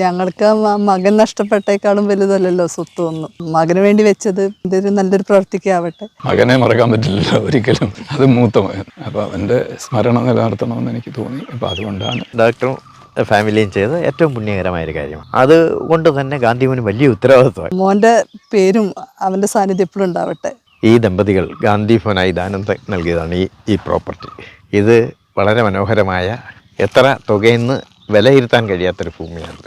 ഞങ്ങൾക്ക് മകൻ നഷ്ടപ്പെട്ടേക്കാളും വലുതല്ലല്ലോ സ്വത്ത് ഒന്നും. മകന് വേണ്ടി വെച്ചത് ഇതൊരു നല്ലൊരു പ്രവർത്തിക്കാവട്ടെ. മകനെ മറക്കാൻ പറ്റില്ലല്ലോ ഒരിക്കലും. അത് മൂത്ത മകൻ. അപ്പോൾ അവന്റെ സ്മരണ നിലനിർത്തണമെന്ന് എനിക്ക് തോന്നി. അപ്പോൾ അതുകൊണ്ടാണ് ഡോക്ടറും ഫാമിലിയും ചെയ്ത് ഏറ്റവും പുണ്യകരമായ ഒരു കാര്യമാണ്. അതുകൊണ്ട് തന്നെ ഗാന്ധിമന് വലിയ ഉത്തരവാദിത്വം. മോന്റെ പേരും അവന്റെ സാന്നിധ്യം എപ്പോഴും ഉണ്ടാവട്ടെ. ഈ ദമ്പതികൾ ഗാന്ധി ഭവനായി ദാനം നൽകിയതാണ് ഈ ഈ പ്രോപ്പർട്ടി. ഇത് വളരെ മനോഹരമായ എത്ര തുകയെന്ന് വിലയിരുത്താൻ കഴിയാത്തൊരു ഭൂമിയാണ്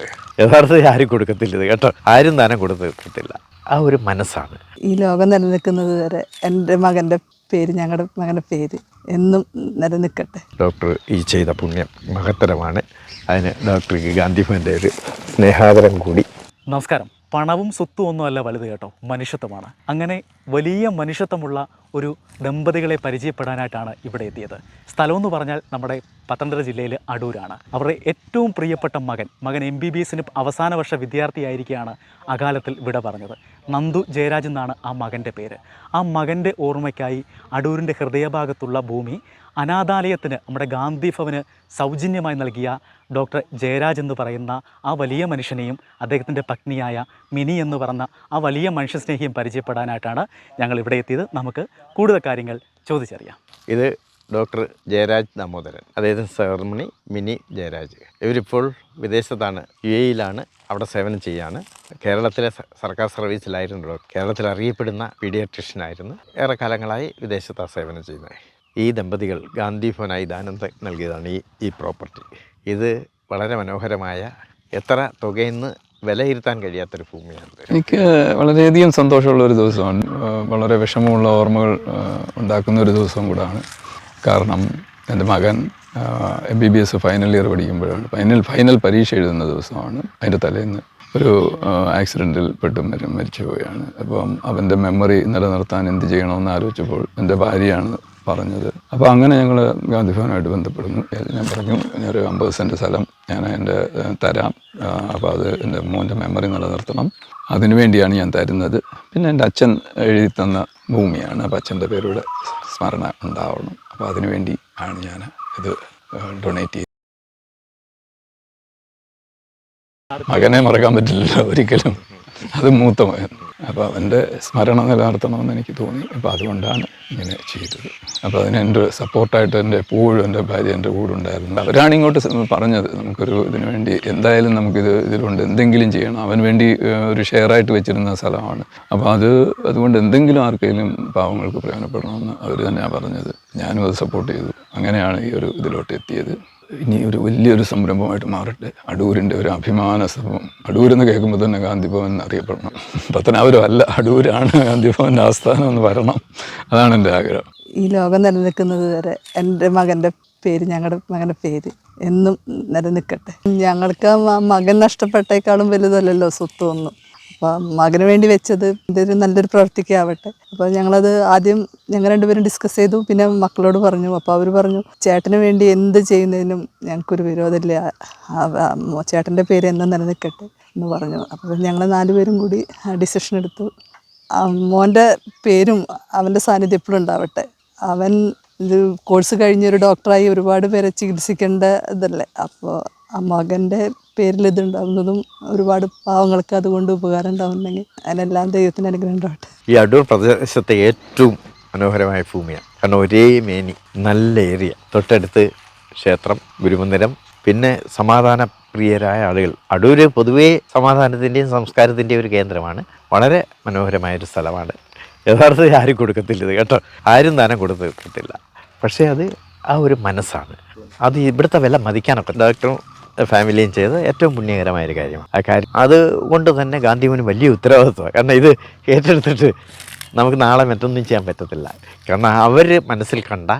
യഥാർത്ഥത്തിൽ ആരും കൊടുക്കത്തില്ല ഇത് കേട്ടോ. ആരും ദാനം കൊടുത്തിട്ടില്ല ആ ഒരു മനസ്സാണ്. ഈ ലോകം നിലനിൽക്കുന്നത് വരെ എന്റെ മകന്റെ പേര് ഞങ്ങളുടെ മകന്റെ പേര് എന്നും നിലനിൽക്കട്ടെ. ഡോക്ടർ ഈ ചെയ്ത പുണ്യം മഹത്തരമാണ്. അതിന് ഡോക്ടർക്ക് ഗാന്ധിഭവന്റെ ഒരു സ്നേഹാദരം കൂടി. നമസ്കാരം. പണവും സ്വത്തും ഒന്നുമല്ല വലുത് കേട്ടോ. മനുഷ്യത്വമാണ്. അങ്ങനെ വലിയ മനുഷ്യത്വമുള്ള ഒരു ദമ്പതികളെ പരിചയപ്പെടാനായിട്ടാണ് ഇവിടെ എത്തിയത്. സ്ഥലമെന്ന് പറഞ്ഞാൽ നമ്മുടെ പത്തനംതിട്ട ജില്ലയിൽ അടൂരാണ്. അവരുടെ ഏറ്റവും പ്രിയപ്പെട്ട മകൻ മകൻ എം ബി ബി എസിന് അവസാന വർഷ വിദ്യാർത്ഥിയായിരിക്കുകയാണ് അകാലത്തിൽ വിട പറഞ്ഞത്. നന്ദു ജയരാജ് എന്നാണ് ആ മകന്റെ പേര്. ആ മകന്റെ ഓർമ്മയ്ക്കായി അടൂരിന്റെ ഹൃദയഭാഗത്തുള്ള ഭൂമി അനാഥാലയത്തിന് നമ്മുടെ ഗാന്ധി ഭവന് സൗജന്യമായി നൽകിയ ഡോക്ടർ ജയരാജ് എന്ന് പറയുന്ന ആ വലിയ മനുഷ്യനെയും അദ്ദേഹത്തിന്റെ പത്നിയായ മിനി എന്ന് പറഞ്ഞ ആ വലിയ മനുഷ്യസ്നേഹിയും പരിചയപ്പെടാനായിട്ടാണ് ഞങ്ങൾ ഇവിടെ എത്തിയത്. നമുക്ക് കൂടുതൽ കാര്യങ്ങൾ ചോദിച്ചറിയാം. ഇത് ഡോക്ടർ ജയരാജ് ദാമോദരൻ അതായത് സെർമണി മിനി ജയരാജ്. ഇവരിപ്പോൾ വിദേശത്താണ് യു എയിലാണ് അവിടെ സേവനം ചെയ്യാണ്. കേരളത്തിലെ സർക്കാർ സർവീസിലായിരുന്നു കേരളത്തിൽ അറിയപ്പെടുന്ന പീഡിയാട്രിഷ്യനായിരുന്നു. ഏറെ കാലങ്ങളായി വിദേശത്താണ് സേവനം ചെയ്യുന്നത്. ഈ ദമ്പതികൾ ഗാന്ധി ഭവനായി ദാനം നൽകിയതാണ് ഈ ഈ പ്രോപ്പർട്ടി. ഇത് വളരെ മനോഹരമായ എത്ര തുകയെന്ന് വിലയിരുത്താൻ കഴിയാത്തൊരു ഭൂമിയാണ് എനിക്ക് വളരെയധികം സന്തോഷമുള്ള ഒരു ദിവസമാണ്. വളരെ വിഷമമുള്ള ഓർമ്മകൾ ഉണ്ടാക്കുന്ന ഒരു ദിവസം കൂടാണ്. കാരണം എന്റെ മകൻ M B B S final year പഠിക്കുമ്പോഴാണ് ഫൈനൽ ഫൈനൽ പരീക്ഷ എഴുതുന്ന ദിവസമാണ് അതിന്റെ തലേന്ന് ഒരു ആക്സിഡന്റിൽ പെട്ട് മരി മരിച്ചു പോവുകയാണ്. അപ്പം അവന്റെ മെമ്മറി നിലനിർത്താൻ എന്ത് ചെയ്യണമെന്ന് ആലോചിച്ചപ്പോൾ എന്റെ ഭാര്യയാണ് പറഞ്ഞത്. അപ്പോൾ അങ്ങനെ ഞങ്ങൾ ഗാന്ധി ഭവനുമായിട്ട് ബന്ധപ്പെടുന്നു. ഞാൻ പറഞ്ഞു ഒരു അമ്പത് സെന്റ് സ്ഥലം ഞാൻ എന്റെ തരാം. അപ്പോൾ അത് എന്റെ മോന്റെ മെമ്മറി നിലനിർത്തണം. അതിനുവേണ്ടിയാണ് ഞാൻ തരുന്നത്. പിന്നെ എന്റെ അച്ഛൻ എഴുതി തന്ന ഭൂമിയാണ് അപ്പം അച്ഛന്റെ പേരുടെ സ്മരണ ഉണ്ടാവണം. അപ്പോൾ അതിനുവേണ്ടി ആണ് ഞാൻ ഇത് ഡൊണേറ്റ് ചെയ്തത്. മകനെ മറക്കാൻ പറ്റില്ലല്ലോ ഒരിക്കലും. അത് മൂത്തമായി അപ്പോൾ അവന്റെ സ്മരണ നിലനിർത്തണമെന്ന് എനിക്ക് തോന്നി. അപ്പോൾ അതുകൊണ്ടാണ് ഇങ്ങനെ ചെയ്തത്. അപ്പോൾ അതിന് എന്റെ സപ്പോർട്ടായിട്ട് എന്റെ എപ്പോഴും എന്റെ ഭാര്യ എന്റെ കൂടെ ഉണ്ടായിരുന്നു അവരാണ് ഇങ്ങോട്ട് പറഞ്ഞത് നമുക്കൊരു ഇതിന് വേണ്ടി എന്തായാലും നമുക്കിത് ഇതിലുണ്ട്. എന്തെങ്കിലും ചെയ്യണം. അവൻ വേണ്ടി ഒരു ഷെയറായിട്ട് വെച്ചിരുന്ന സ്ഥലമാണ്. അപ്പോൾ അത് അതുകൊണ്ട് എന്തെങ്കിലും ആർക്കെങ്കിലും പാവങ്ങൾക്ക് പ്രയോജനപ്പെടണമെന്ന് അവർ തന്നെയാണ് പറഞ്ഞത്. ഞാനും അത് സപ്പോർട്ട് ചെയ്തു. അങ്ങനെയാണ് ഈ ഒരു ഇതിലോട്ട് എത്തിയത്. ഇനി ഒരു വലിയൊരു സംരംഭമായിട്ട് മാറട്ടെ. അടൂരിന്റെ ഒരു അഭിമാന സംഭവം അടൂരെന്ന് കേൾക്കുമ്പോൾ തന്നെ ഗാന്ധിഭവൻ അറിയപ്പെടണം. പത്തനാപുരം അല്ല അടൂരാണ് ഗാന്ധിഭവന്റെ ആസ്ഥാനം എന്ന് വരണം. അതാണ് എന്റെ ആഗ്രഹം. ഈ ലോകം നിലനിൽക്കുന്നത് വരെ എന്റെ മകന്റെ പേര് ഞങ്ങളുടെ മകന്റെ പേര് എന്നും നിലനിൽക്കട്ടെ. ഞങ്ങൾക്ക് മകൻ നഷ്ടപ്പെട്ടേക്കാളും വലുതല്ലല്ലോ സ്വത്ത് ഒന്നും. അപ്പം മകന് വേണ്ടി വെച്ചത് ഇതൊരു നല്ലൊരു പ്രവർത്തിക്കാവട്ടെ. അപ്പോൾ ഞങ്ങളത് ആദ്യം ഞങ്ങൾ രണ്ടുപേരും ഡിസ്കസ് ചെയ്തു. പിന്നെ മക്കളോട് പറഞ്ഞു. അപ്പോൾ അവർ പറഞ്ഞു ചേട്ടന് വേണ്ടി എന്ത് ചെയ്യുന്നതിനും ഞങ്ങൾക്കൊരു വിരോധമില്ല. ചേട്ടന്റെ പേര് എന്നും നിലനിൽക്കട്ടെ എന്ന് പറഞ്ഞു. അപ്പോൾ ഞങ്ങൾ നാലുപേരും കൂടി ഡിസിഷൻ എടുത്തു. മോന്റെ പേരും അവന്റെ സാന്നിധ്യം എപ്പോഴും ഉണ്ടാവട്ടെ. അവൻ ഇത് കോഴ്സ് കഴിഞ്ഞൊരു ഡോക്ടറായി ഒരുപാട് പേരെ ചികിത്സിക്കേണ്ട ഇതല്ലേ. അപ്പോൾ ആ മകന്റെ പേരിൽ ഇതുണ്ടാവുന്നതും ഒരുപാട് പാവങ്ങൾക്ക് അതുകൊണ്ട് ഉപകാരം ഉണ്ടാവുന്നെങ്കിൽ അതിനെല്ലാം ദൈവത്തിന്റെ അനുഗ്രഹം ഈ അടൂർ പ്രദേശത്തെ ഏറ്റവും മനോഹരമായ ഭൂമിയാണ്. കാരണം ഒരേ മേനി നല്ല ഏരിയ. തൊട്ടടുത്ത് ക്ഷേത്രം ഗുരുമന്ദിരം പിന്നെ സമാധാന പ്രിയരായ ആളുകൾ. അടൂര് പൊതുവേ സമാധാനത്തിന്റെയും സംസ്കാരത്തിന്റെയും ഒരു കേന്ദ്രമാണ്. വളരെ മനോഹരമായ ഒരു സ്ഥലമാണ്. യഥാർത്ഥത്തിൽ ആരും കൊടുക്കത്തില്ല ഇത് കേട്ടോ. ആരും ദാനം കൊടുത്തിട്ടില്ല. പക്ഷേ അത് ആ ഒരു മനസ്സാണ്. അത് ഇവിടുത്തെ വില മതിക്കാനൊക്കെ. ഡോക്ടറും ഫാമിലിയും ചെയ്ത് ഏറ്റവും പുണ്യകരമായ ഒരു കാര്യമാണ്. ആ കാര്യം അതുകൊണ്ട് തന്നെ ഗാന്ധിമന് വലിയ ഉത്തരവാദിത്വമാണ്. കാരണം ഇത് ഏറ്റെടുത്തിട്ട് നമുക്ക് നാളെ മറ്റൊന്നും ചെയ്യാൻ പറ്റത്തില്ല. കാരണം അവർ മനസ്സിൽ കണ്ട